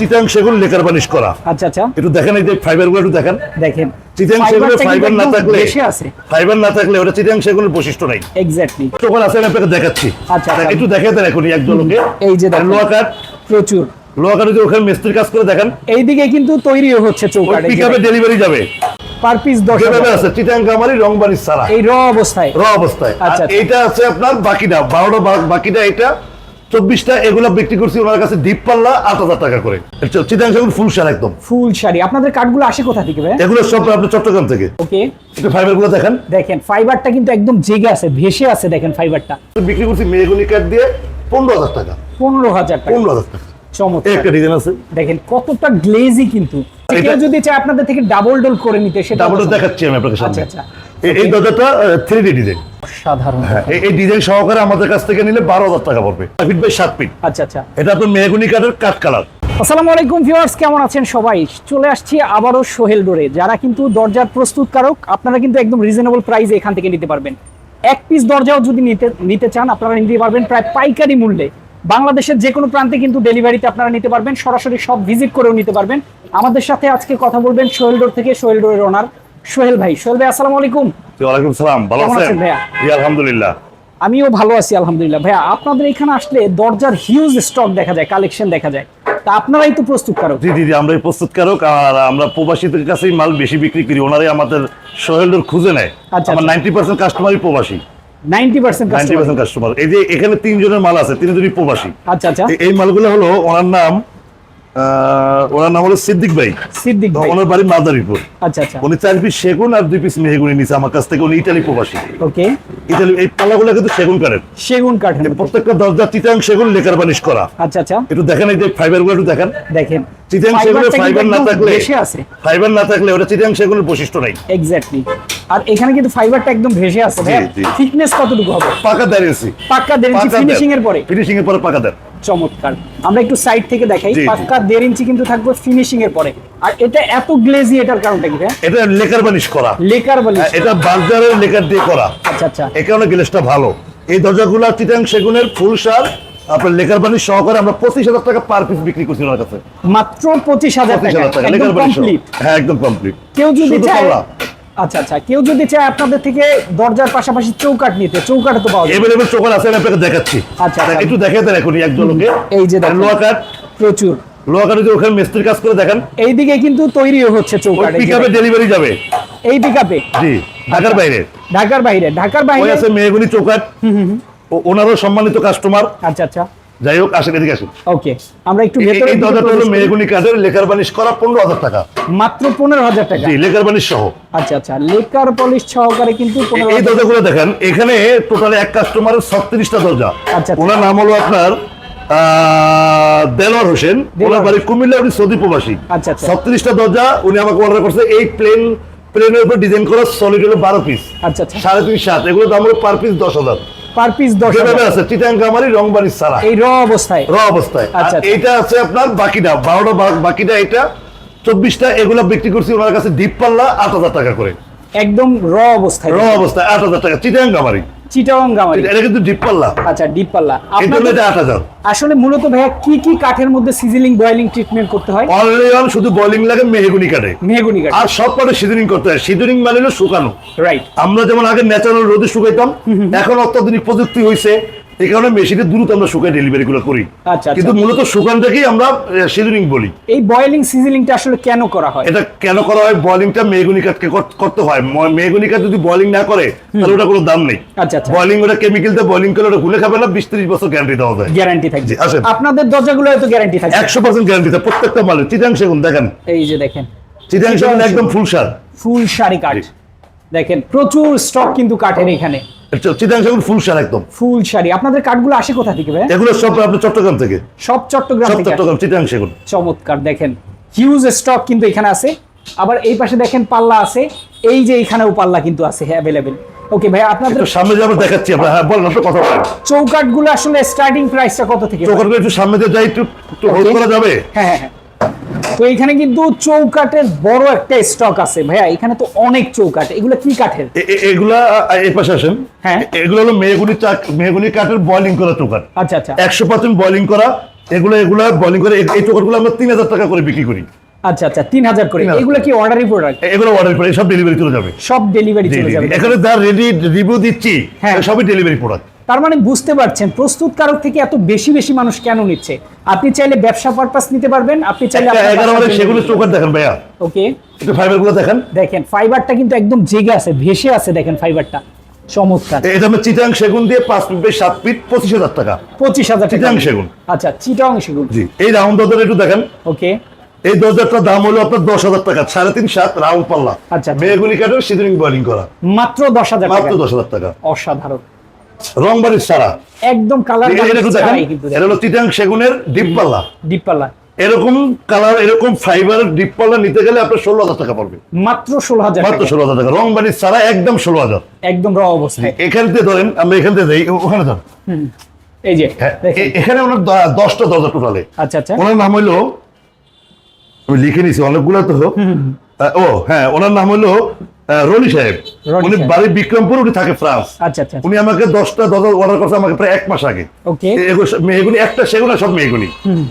চিটাং সেগুন lacquer varnish করা। আচ্ছা আচ্ছা। একটু দেখেন এই যে ফাইবারগুলো একটু দেখেন। দেখেন। চিটাং সেগুনে ফাইবার না থাকলে ফাইবার না থাকলে ওটা চিটাং সেগুনের বৈশিষ্ট্য নাই। এক্স্যাক্টলি যখন আছে আপনাকে দেখাচ্ছি। আচ্ছা। একটু এখন এই যে। প্রচুর। ওখানে মিস্ত্রির কাজ করে দেখেন। এইদিকে কিন্তু তৈরি হচ্ছে চৌকাট পিকআপে ডেলিভারি যাবে। পার পিস আছে চিটাং কামারি রং এই অবস্থায়। র অবস্থায়। আচ্ছা। এইটা আছে আপনার বাকিটা বারোটা বা- বাকিটা এটা চব্বিশটা এগুলো বিক্রি করছি ওনার কাছে ডিপ পাল্লা আট হাজার টাকা করে। সেগুন ফুল সার একদম। ফুল শাড়ি আপনাদের কাঠগুলো আসে কোথা থেকে ভাই? এগুলো সব আপনার চট্টগ্রাম থেকে। ওকে একটু দেখেন। দেখেন ফাইবারটা কিন্তু একদম জেগে আছে ভেসে আছে দেখেন ফাইবারটা বিক্রি করছি মেয়েগুলি কাঠ দিয়ে পনেরো হাজার টাকা। পনেরো হাজার টাকা। পনেরো হাজার টাকা। চমৎকার। একটা ডিজাইন আছে। দেখেন কতটা গ্লেজি কিন্তু। কেউ যদি চায় আপনাদের থেকে ডাবল ডোল করে নিতে সেটা তারপরে দেখাচ্ছি আমি আপনাকে আচ্ছা, আচ্ছা। এই- দরজাটা থ্রি ডি ডিজাইন সাধারণ এই- এই ডিজাইন সহকারে আমাদের কাছ থেকে নিলে বারো হাজার টাকা পড়বে। ফিট বাই সাত ফিট আচ্ছা আচ্ছা। এটা আপনার মেহগুনি কাঠের কাঠ কালার। আসসালামু আলাইকুম ভিউয়ার্স কেমন আছেন সবাই? চলে আসছি আবারও সোহেল ডোরে যারা কিন্তু দরজার প্রস্তুতকারক আপনারা কিন্তু একদম রিজনেবল প্রাইসে এখান থেকে নিতে পারবেন। এক পিস দরজাও যদি নিতে নিতে চান আপনারা নিতে পারবেন প্রায় পাইকারি মূল্যে। বাংলাদেশের যে কোনো প্রান্তে কিন্তু ডেলিভারিতে আপনারা নিতে পারবেন। সরাসরি সব ভিজিট করেও নিতে পারবেন। আমাদের সাথে আজকে কথা বলবেন সোহেল ডোর থেকে সোহেল ডোরের ওনার সোহেল ভাই। সোহেল ভাই আসসালামু আলাইকুম। ওয়ালাইকুম সালাম ভালো আছেন? ভাইয়া? জি আলহামদুলিল্লাহ। আমিও ভালো আছি আলহামদুলিল্লাহ। ভাইয়া আপনাদের এখানে আসলে দরজার হিউজ স্টক দেখা যায় কালেকশন দেখা যায়। তা আপনারাই তো প্রস্তুতকারক। জি জি জি আমরা প্রস্তুতকারক আর আমরা প্রবাসীদের কাছেই মাল বেশি বিক্রি করি। ওনারাই আমাদের সোহেলডোর খুঁজে নেয়। আচ্ছা, আমার আচ্ছা। নাইনটি পার্সেন্ট কাস্টমারই প্রবাসী কাস্টমার এই যে এখানে তিনজনের মাল আছে তিনজনই প্রবাসী। আচ্ছা আচ্ছা। এই মালগুলো হলো ওনার নাম ওনার নাম হলো সিদ্দিক ভাই। সিদ্দিক ভাই। ওনার বাড়ি মাদারীপুর। আচ্ছা আচ্ছা। উনি চার পিস সেগুন আর দুই পিস মেহগুনি নিছে আমার কাছ থেকে উনি ইটালি প্রবাসী। ওকে। ইটালি এই পাল্লাগুলো কিন্তু সেগুন কাঠের। সেগুন কাঠের প্রত্যেকটা দরজা চিটাং সেগুন লেকার বানিশ করা। আচ্ছা আচ্ছা। একটু দেখেন এই যে ফাইবারগুলো একটু দেখেন। দেখেন। চিটাং সেগুনের ফাইবার না থাকলে আছে ফাইবার না থাকলে ওটা চিটাং সেগুনের বৈশিষ্ট্য নাই। এক্স্যাক্টলি আর এখানে কিন্তু ফাইবারটা একদম ভেসে জি। থিকনেস কতটুকু হবে? পাকা দাঁড়িয়েছি পাক্কা দেড় ইঞ্চি ফিনিশিং এর পরে। ফিনিশিং এর পরে পাকা দেন চমৎকার। আমরা একটু সাইড থেকে দেখাই। পাক্কা দেড় ইঞ্চি কিন্তু থাকবে ফিনিশিং এর পরে। আর এটা এত গ্লেজি এটার কারণটা কি ভাই এটা লেকার বানিশ করা। লেকার বলি হ্যাঁ, এটা বাজারের লেকার দিয়ে করা। আচ্ছা আচ্ছা। এই কারণে গ্লেসটা ভালো। এই দরজাগুলো চিটাং সেগুনের ফুল সার। আপনার লেকার বানিশ সহকারে আমরা পঁচিশ হাজার টাকা পার পিস বিক্রি করছি ওনার কাছে। মাত্র পঁচিশ হাজার টাকা লেকার। কমপ্লিট হ্যাঁ একদম কমপ্লিট কেউ যদি চায়। আচ্ছা আচ্ছা কেউ যদি চায় আপনাদের থেকে দরজার পাশাপাশি চৌকাট নিতে চৌকাটে তো পাওয়া এভেলেবল চোখান আছে আমি আপনাকে দেখাচ্ছি। আচ্ছা, আচ্ছা। একটু দেন এখন এক জলকে এই যে প্রচুর। ওখানে মিস্ত্রির কাজ করে দেখেন। এইদিকে কিন্তু তৈরি হচ্ছে চৌকাট পিকআপে ডেলিভারি যাবে। এই পিকআপে জি ঢাকার বাইরে। ঢাকার বাইরে ঢাকার বাইরে? আছে মেহগুনি চৌকাট ও- ওনারও সম্মানিত কাস্টমার আচ্ছা আচ্ছা। যাই হোক আসেন এদিকে আসেন। ওকে আমরা একটু ভেতরে এই দরজাটা হলো মেহগুনি কাঠের লেকার করা পনেরো হাজার টাকা। মাত্র পনেরো হাজার টাকা। জি লেকার সহ। আচ্ছা আচ্ছা লেকার পলিশ সহকারে কিন্তু এই- দরজাগুলো দেখেন এখানে টোটালি এক কাস্টমারের ছত্রিশটা দরজা। আচ্ছা। ওনার নাম হলো আপনার দেলোয়ার হোসেন। ওনার বাড়ি কুমিল্লা উনি সৌদি প্রবাসী। আচ্ছা, আচ্ছা। ছত্রিশটা দরজা উনি আমাকে অর্ডার করছে। এই প্লেন প্লেনের উপর ডিজাইন করা সলিড হলো বারো পিস আচ্ছা আচ্ছা। সাড়ে তিন সাত এগুলো দাম হলো পার পিস দশ হাজার। পার পিস দশ যেভাবে আছে চিটাং কামারি রং বাড়ি সারা এই র অবস্থায়। র অবস্থায়। আচ্ছা, আচ্ছা। এইটা আছে আপনার বাকিটা বারোটা বা- বাকিটা এটা চব্বিশটা এগুলো বিক্রি করছি ওনার কাছে ডিপ পাল্লা আট হাজার টাকা করে। একদম র অবস্থায়। র অবস্থায় আট হাজার টাকা চিটাং কামারি চিটাং গামারি এটা কিন্তু ডিপ পাল্লা। আচ্ছা ডিপ পাল্লা। আপনাদের এটা আট হাজার আসলে মূলত ভাইয়া কি কি কাঠের মধ্যে সিজিলিং বয়েলিং ট্রিটমেন্ট করতে হয়? অলরেডি অন শুধু বয়লিং লাগে মেহগুনি কাটে মেহগুনি কাঠ। আর সব কাঠে সিজনিং করতে হয়। সিজনিং মানে হলো শুকানো। রাইট আমরা যেমন আগে ন্যাচারাল রোদে শুকাইতাম এখন অত্যাধুনিক প্রযুক্তি হয়েছে এই কারণে মেশিনে দ্রুত আমরা শুকাই ডেলিভারি গুলো করি। আচ্ছা, কিন্তু আচ্ছা। মূলত শুকানটাকেই আমরা সিজনিং বলি। এই বয়েলিং সিজিলিংটা আসলে কেন করা হয়? এটা কেন করা হয়? বয়লিংটা মেহগুনি কাঠকে করতে হয়। মেহগুনি কাঠ যদি বয়লিং না করে তাহলে ওটা কোনো দাম নেই। আচ্ছা আচ্ছা। ওটা কেমিক্যাল দিয়ে বয়লিং করলে ওটা গুলে খাবে না বিশ ত্রিশ বছর গ্যারান্টি দেওয়া যায়। গ্যারান্টি থাকবে। আপনাদের দরজাগুলো তো গ্যারান্টি থাকবে একশো পার্সেন্ট গ্যারান্টি দেয় প্রত্যেকটা মালের চিটাং সেগুন দেখেন। এই যে দেখেন। চিটাং সেগুন একদম ফুল সার। ফুল শাড়ি কাঠ। দেখেন প্রচুর স্টক কিন্তু কাঠের এখানে। ফুল সার একদম। ফুল শাড়ি আপনাদের কাঠগুলো আসে কোথা থেকে ভাই? এগুলো সব আপনার চট্টগ্রাম থেকে। সব চট্টগ্রাম থেকে চট্টগ্রাম চিটাং সেগুন চমৎকার দেখেন। হিউজ স্টক কিন্তু এখানে আছে। আবার এই পাশে দেখেন পাল্লা আছে। এই যে এখানেও পাল্লা কিন্তু আছে অ্যাভেলেবেল ওকে ভাই আপনাদের সামনে যাব দেখাচ্ছি আমরা হ্যাঁ কথা বলেন। চৌকাটগুলো আসলে স্টার্টিং প্রাইসটা কত থেকে একটু সামনে দিয়ে যাই একটু একটু হোল্ড করা যাবে? হ্যাঁ হ্যাঁ হ্যাঁ। তো এখানে কিন্তু চৌকাটের বড় একটা স্টক আছে ভাইয়া। এখানে তো অনেক চৌকাট এগুলো কি কাঠের? এগুলা এই পাশে আসেন। হ্যাঁ। এগুলো হলো মেহগুনি চাক মেহগুনি কাঠের বয়লিং করা চোকার আচ্ছা আচ্ছা। একশো পার্সেন্ট বয়লিং করা। এগুলো এগুলো বোলিং করে এই- চোখগুলো আমরা তিন হাজার টাকা করে বিক্রি করি। আচ্ছা আচ্ছা তিন হাজার করে। এগুলো কি অর্ডারি প্রোডাক্ট এগুলো অর্ডার করে সব ডেলিভারি চলে যাবে। সব ডেলিভারি চলে যাবে। এখানে যা রেডি রিভিউ দিচ্ছি হ্যাঁ। সবই ডেলিভারি প্রোডাক্ট তার মানে বুঝতে পারছেন প্রস্তুতকারক থেকে এত বেশি বেশি মানুষ কেন নিচ্ছে? আপনি চাইলে ব্যবসা পারপাস নিতে পারবেন আপনি চাইলে সেগুলো চোখার দেখেন ভাইয়া। ওকে একটু ফাইবারগুলো দেখেন। দেখেন ফাইবারটা কিন্তু একদম জেগে আছে ভেসে আছে দেখেন ফাইবারটা চমৎকার। এটা আমরা চিটাং সেগুন দিয়ে পাঁচ ফিট সাত ফিট পঁচিশ হাজার টাকা। পঁচিশ হাজার চিটাং সেগুন। আচ্ছা চিটং সেগুন। জি এই রাউন্ড দরজাটা একটু দেখেন। ওকে এই দরজাটার দাম হলো আপনার দশ হাজার টাকা সাড়ে তিন সাত রাউন্ড পাল্লা। আচ্ছা। মেয়েগুলি কাঠের সিজনিং বোলিং করা। মাত্র দশ হাজার মাত্র দশ হাজার টাকা। অসাধারণ। রং বাড়ির সারা। একদম কালার এটা হলো চিটাং সেগুনের ডিপ পাল্লা। ডিপ পাল্লা এরকম কালার এরকম ফাইবার ডিপ পাল্লা নিতে গেলে আপনার ষোলো হাজার টাকা পড়বে। মাত্র ষোলো হাজার মাত্র ষোলো হাজার টাকা। রং বাড়ির সারা একদম ষোলো হাজার। একদম র অবস্থায়। এখান থেকে ধরেন আমরা এখান থেকে যাই ওখানে ধর এই যে হ্যাঁ, এখানে ওনার দশটা দরজা টোটালে। আচ্ছা আচ্ছা। ওনার নাম হলো আমি লিখে নিছি অনেকগুলো তো। ও হ্যাঁ ওনার নাম হলো রনি সাহেব উনি বাড়ি বিক্রমপুর উনি থাকে ফ্রান্স। আচ্ছা আচ্ছা উনি আমাকে দশটা দরজা অর্ডার করছে আমাকে প্রায় এক মাস আগে। মেহগুনি একটা সব মেহগুনি।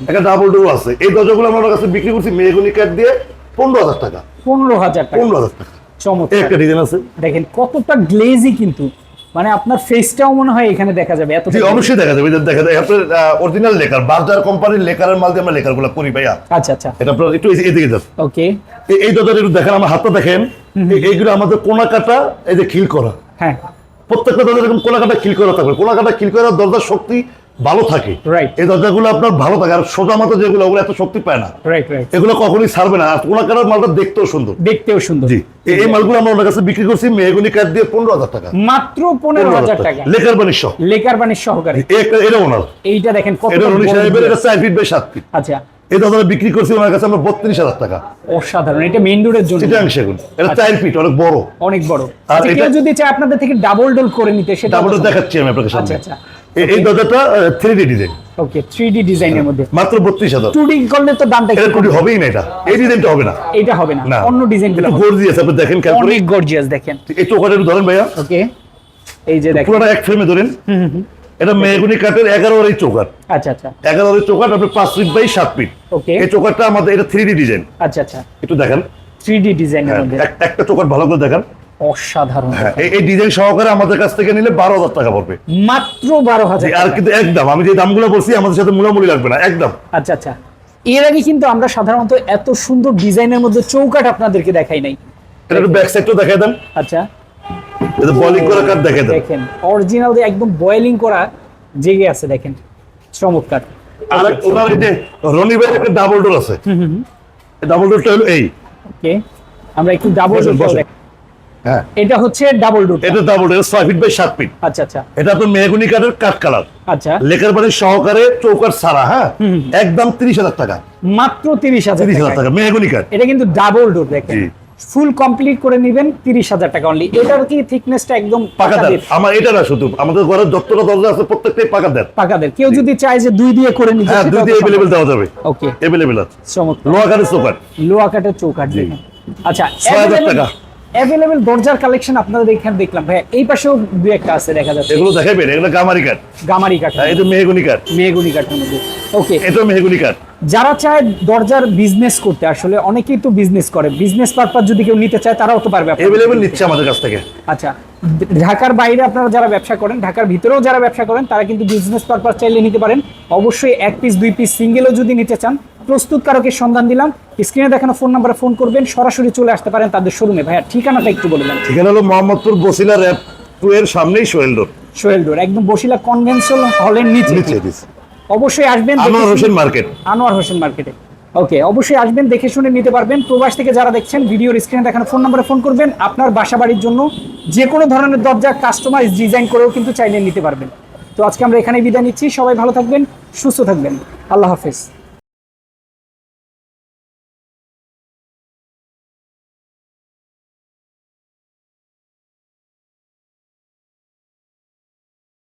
একটা ডাবল ডোর আছে। এই দরজাগুলো আমার কাছে বিক্রি করছি মেহগুনি কাঠ দিয়ে পনেরো হাজার টাকা। পনেরো হাজার পনেরো হাজার টাকা। চমৎকার। একটা ডিজাইন আছে। দেখেন কতটা গ্লেজি কিন্তু। মানে আপনার ফেসটাও মনে হয় এখানে দেখা যাবে এত অবশ্যই দেখা যাবে। দেখা আপনার অরিজিনাল লেকার বাজার কোম্পানির লেকারের মাল দিয়ে আমরা লেকারগুলো করি ভাইয়া। আচ্ছা আচ্ছা। এটা আপনার একটু এদিকে ওকে এই- দরজাটা একটু দেখেন আমার হাতটা দেখেন। এইগুলো আমাদের কোনা কাটা এই যে খিল করা। হ্যাঁ। প্রত্যেকটা দরজা এরকম কোনা কাটা খিল করা থাকবে। কোনা কাটা খিল করার দরজার শক্তি ভালো থাকে. এই দরজাগুলো আপনার ভালো থাকে। আর সোজা মতো যেগুলো ওগুলো এত শক্তি পায় না। এগুলো কখনোই ছাড়বে না। আর কোনা কাটার মালটা দেখতেও সুন্দর। দেখতেও সুন্দর। জি। এই- মালগুলো আমরা ওনার কাছে বিক্রি করছি। মেহগুনি কাঠ দিয়ে পনেরো হাজার টাকা। মাত্র পনেরো হাজার টাকা। লেকার বানিশ লেকার বানির সহকারে। এটা ওনার। এইটা দেখেন কত এটা রনি সাহেবের এটা চার ফিট বাই সাত ফিট। আচ্ছা। এই দরজাটা বিক্রি করছি ওনার কাছে আমরা বত্রিশ হাজার টাকা। অসাধারণ এটা মেইন রোডের জন্য। চিটাং সেগুন এটা চার ফিট অনেক বড়। অনেক বড়। আর আচ্ছা, এটা- যদি চায় আপনাদের থেকে ডাবল ডোল করে নিতে সেটা তারপরে দেখাচ্ছি আমি আপনাকে সামনে। আচ্ছা, আচ্ছা। এই দরজাটা three D design okay three D ডিজাইনের মধ্যে। মাত্র বত্রিশ হাজার। টু ডি করলে তো দামটা এটা টুটি হবেই না এটা। এই ডিজাইনটা হবে না। এটা হবে না। অন্য ডিজাইনগুলো গর্জিয়াস আপনি দেখেন অনেক গর্জিয়াস দেখেন। এই চোখাটা ধরেন ভাইয়া। ওকে এই যে দেখেন। পুরোটা এক ফ্রেমে ধরেন। এটা মেহগুনি কাঠের এগারো এই চৌকাট আচ্ছা আচ্ছা। এগারো চৌকাট আপনি পাঁচ ফিট বাই সাত ফিট ওকে এই চৌকাটটা আমাদের এটা থ্রি ডি ডিজাইন আচ্ছা আচ্ছা। একটু দেখেন। থ্রি ডি ডিজাইনের মধ্যে। একটা চৌকাট ভালো করে দেখেন। অসাধারণ হ্যাঁ এই- এই ডিজাইন সহকারে আমাদের কাছ থেকে নিলে বারো হাজার টাকা পড়বে। মাত্র বারো হাজার আর কিন্তু একদম আমি যে দামগুলো বলছি আমাদের সাথে মূলামূলি লাগবে না একদম। আচ্ছা আচ্ছা। এর আগে কিন্তু আমরা সাধারণত এত সুন্দর ডিজাইনের মধ্যে চৌকাট আপনাদেরকে দেখাই নাই। এটা একটু ব্যাক সাইডটা দেখাই দেন। আচ্ছা। এটা বলিং করা দেখাই দেখেন। অরিজিনাল একদম বয়েলিং করা জেগে আছে দেখেন চমৎকার। আর ওনার এই যে রনি ভাইয়ের একটা ডাবল ডোর আছে। ডাবল ডোরটা হলো এই। ওকে আমরা একটু ডাবল বসেন। হ্যাঁ। এটা হচ্ছে ডাবল ডোর এটা ডাবল ডোর ছয় ফিট বাই সাত ফিট আচ্ছা আচ্ছা। এটা তো মেহগুনি কাঠের কাঠ কালার আচ্ছা। লেকার বাড়ির সহকারে চৌকার সারা হ্যাঁ? একদম তিরিশ হাজার টাকা। মাত্র তিরিশ হাজার তিরিশ হাজার টাকা টাকা মেহগুনি কাঠ। এটা কিন্তু ডাবল ডোর দেখেন। ফুল কমপ্লিট করে নেবেন তিরিশ হাজার টাকা অনলি এটার কি থিকনেসটা একদম পাকা দেন। আমার এটা না শুধু আমাদের ঘরের যতটা দরজা আছে প্রত্যেকটাই পাকাদার পাকাদের কেউ যদি চায় যে দুই দিয়ে করে নিতে হ্যাঁ দুই দিয়ে अवेलेबल দেওয়া যাবে। ওকে अवेलेबल আছে। চমৎকার। লোহা কাঠের চৌকাট লোয়া কাঠের চৌকাঠ দেখেন। আচ্ছা ছয় হাজার টাকা। অ্যাভেলেবেল দরজার কালেকশন আপনাদের এখানে দেখলাম। ভাই এই পাশেও দুই একটা আছে দেখা যাচ্ছে। এগুলো দেখাবেন এগুলো গামারি কাঠ। গামারি কাঠ। হ্যাঁ, এটা মেহগুনি কাঠ। মেহগুনি কাঠের মধ্যে। ওকে এটা মেহগুনি কাঠ। যারা চায় দরজার বিজনেস করতে আসলে অনেকেই তো বিজনেস করে। বিজনেস পারপাস যদি কেউ নিতে চায় তারাও তো পারবে এভেলেবেল নিচ্ছে আমাদের কাছ থেকে। আচ্ছা ঢাকার বাইরে আপনারা যারা ব্যবসা করেন ঢাকার ভিতরেও যারা ব্যবসা করেন তারা কিন্তু বিজনেস পারপাস চাইলে নিতে পারেন। অবশ্যই এক পিস দুই পিস সিঙ্গেলও যদি নিতে চান প্রস্তুতকারকের সন্ধান দিলাম। স্ক্রিনে দেখানো ফোন নাম্বারে ফোন করবেন সরাসরি চলে আসতে পারেন তাদের শোরুমে। ভাইয়া ঠিকানাটা একটু বলে দেন। এখানে হলো মোহাম্মদপুর বসিলা র্যাপ টু এর সামনেই সোহেল রোড। সোহেল ডোর একদম বসিলা কনভেনশনাল হলের নিচে। নিচে অবশ্যই আসবেন আনোয়ার হোসেন মার্কেট। আনোয়ার হোসেন মার্কেটে। ওকে অবশ্যই আসবেন দেখে শুনে নিতে পারবেন। প্রবাস থেকে যারা দেখছেন ভিডিওর স্ক্রিনে দেখানো ফোন নম্বরে ফোন করবেন। আপনার বাসা বাড়ির জন্য যে কোনো ধরনের দরজা কাস্টমাইজ ডিজাইন করেও কিন্তু চাইলে নিতে পারবেন। তো আজকে আমরা এখানে বিদায় নিচ্ছি। সবাই ভালো থাকবেন সুস্থ থাকবেন। আল্লাহ হাফেজ।